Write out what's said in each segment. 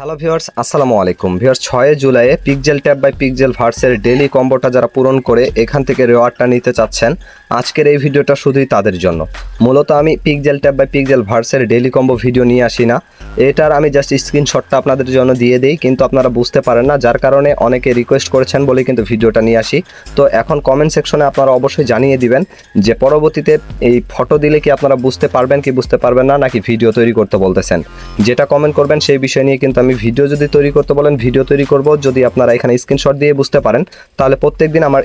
Hello viewers আসসালামু আলাইকুম। Viewers ছয় জুলাইয়ে পিকজেল ট্যাব বাই পিকজেল ভার্সের ডেলি কম্বোটা যারা পূরণ করে এখান থেকে রেওয়ার্ডটা নিতে চাচ্ছেন, আজকের এই ভিডিওটা শুধুই তাদের জন্য। মূলত আমি পিকজেল ট্যাব বাই পিকজেল ভার্সের ডেলি কম্বো ভিডিও নিয়ে আসি না। এটার আমি জাস্ট স্ক্রিনশটটা আপনাদের জন্য দিয়ে দিই, কিন্তু আপনারা বুঝতে পারেন না, যার কারণে অনেকে রিকোয়েস্ট করেছেন বলেই কিন্তু ভিডিওটা নিয়ে আসি। তো এখন কমেন্ট সেকশনে আপনারা অবশ্যই জানিয়ে দিবেন যে পরবর্তীতে এই ফটো দিলে কি আপনারা বুঝতে পারবেন, কি বুঝতে পারবেন না, নাকি ভিডিও তৈরি করতে বলতেছেন। যেটা কমেন্ট করবেন সেই বিষয় নিয়ে কিন্তু আমি ভিডিও যদি তৈরি করতে বলেন, ভিডিও তৈরি করব। যদি আপনারা এখানে স্ক্রিনশট দিয়ে বুঝতে পারেন, তাহলে প্রত্যেক দিন আমার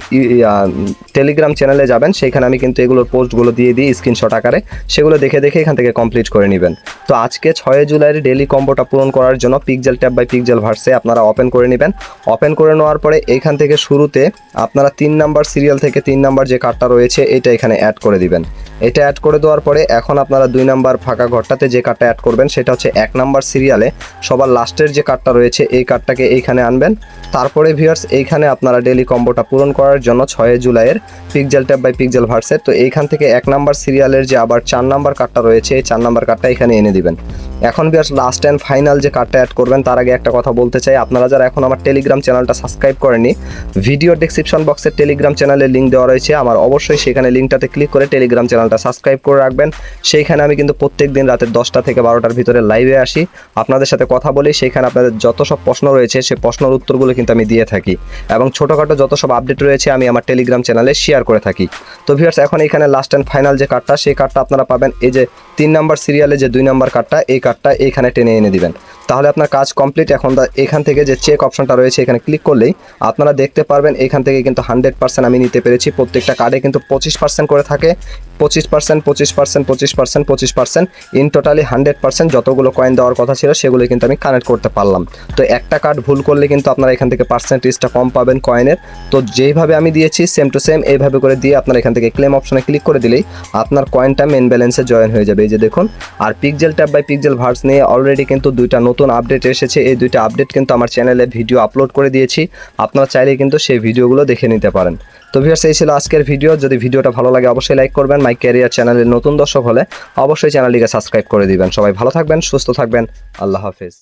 টেলিগ্রাম চ্যানেলে যাবেন। সেখানে আমি কিন্তু এগুলোর পোস্টগুলো দিয়ে দিই স্ক্রিনশট আকারে। সেগুলো দেখে দেখে এখান থেকে কমপ্লিট করে নেবেন। তো আজকে ছয় জুলাইয়ের ডেলি কম্বোটা পূরণ করার জন্য পিকজেল ট্যাব বাই পিকজেল ভার্সে আপনারা ওপেন করে নেবেন। ওপেন করে নেওয়ার পরে এইখান থেকে শুরুতে আপনারা তিন নাম্বার সিরিয়াল থেকে তিন নাম্বার যে কার্ডটা রয়েছে, এটা এখানে অ্যাড করে দিবেন। এটা অ্যাড করে দেওয়ার পরে এখন আপনারা দুই নাম্বার ফাঁকা ঘরটাতে যে কার্ডটা অ্যাড করবেন, সেটা হচ্ছে এক নাম্বার সিরিয়ালে সবার লাস্টের যে কার্ডটা রয়েছে, এই কার্ডটাকে এইখানে আনবেন। তারপরে ভিউয়ার্স এইখানে আপনারা ডেলি কম্বোটা পূরণ করার জন্য ছয় জুলাইয়ের পিকজেল ট্যাব বাই পিকজেল ভার্সের তো এইখান থেকে এক নাম্বার সিরিয়ালের যে আবার চার নাম্বার কার্ডটা রয়েছে, এই চার নাম্বার কার্ডটা এখানে এনে দিবেন। এখন ভিউয়ার্স লাস্ট অ্যান্ড ফাইনাল যে কার্ডটা অ্যাড করবেন, তার আগে একটা কথা বলতে চাই। আপনারা যারা এখন আমার টেলিগ্রাম চ্যানেলটা সাবস্ক্রাইব করেনি ভিডিও ডেসক্রিপশন বক্সের টেলিগ্রাম চ্যানেলের লিঙ্ক দেওয়া রয়েছে। আমার অবশ্যই সেখানে লিঙ্কটাতে ক্লিক করে টেলিগ্রাম চ্যানেলটা সাবস্ক্রাইব করে রাখবেন। সেইখানে আমি কিন্তু প্রত্যেক দিন রাতের দশটা থেকে বারোটার ভিতরে লাইভে আসি। আপনাদের সাথে কথা বলি, সেইখানে আপনাদের যত সব প্রশ্ন রয়েছে সেই প্রশ্নের উত্তরগুলো কিন্তু আমি দিয়ে থাকি। এবং ছোটোখাটো যত সব আপডেট রয়েছে, আমি আমার টেলিগ্রাম চ্যানেলে শেয়ার করে থাকি। তো ভিউয়ার্স এখন এখানে লাস্ট অ্যান্ড ফাইনাল যে কার্ডটা সেই কার্ডটা আপনারা পাবেন। এই যে তিন নাম্বার সিরিয়ালে যে দুই নাম্বার কার্ডটা এই কার্ডটা এইখানে টেনে এনে দিবেন। তাহলে আপনার কাজ কমপ্লিট এখন এখান থেকে যে চেক অপশনটা রয়েছে, এখানে ক্লিক করলেই আপনারা দেখতে পারবেন, এখান থেকে কিন্তু হান্ড্রেড পার্সেন্ট আমি নিতে পেরেছি। প্রত্যেকটা কার্ডে কিন্তু পঁচিশ পার্সেন্ট করে থাকে। পঁচিশ পার্সেন্ট পঁচিশ পার্সেন্ট পঁচিশ পার্সেন্ট পঁচিশ percent in totally hundred percent যতগুলো কয়েন দেওয়ার কথা ছিল সেগুলো কিন্তু আমি কানেক্ট করতে পারলাম। তো একটা কার্ড ভুল করলে কিন্তু আপনারা এখান থেকে পার্সেন্টেজটা কম পাবেন কয়েনের তো যেইভাবে আমি দিয়েছি সেম টু সেম এইভাবে করে দিয়ে আপনারা এখান থেকে ক্লেম অপশনে ক্লিক করে দিলেই আপনার কয়েনটা মেন ব্যালেন্সে জয়েন হয়ে যাবে। এই যে দেখুন, আর pixel tap by pixel verse নিয়ে অলরেডি কিন্তু দুইটা নতুন আপডেট এসেছে। এই দুইটা আপডেট কিন্তু আমার চ্যানেলে ভিডিও আপলোড করে দিয়েছি। আপনারা চাইলে কিন্তু সেই ভিডিওগুলো দেখে নিতে পারেন। তো ভিউয়ার্স এই ছিল আজকের ভিডিও যদি ভিডিওটা ভালো লাগে, অবশ্যই লাইক করবেন। মাই ক্যারিয়ার চ্যানেলের নতুন দর্শক হলে অবশ্যই চ্যানেলটিকে সাবস্ক্রাইব করে দিবেন। সবাই ভালো থাকবেন, সুস্থ থাকবেন। আল্লাহ হাফিজ।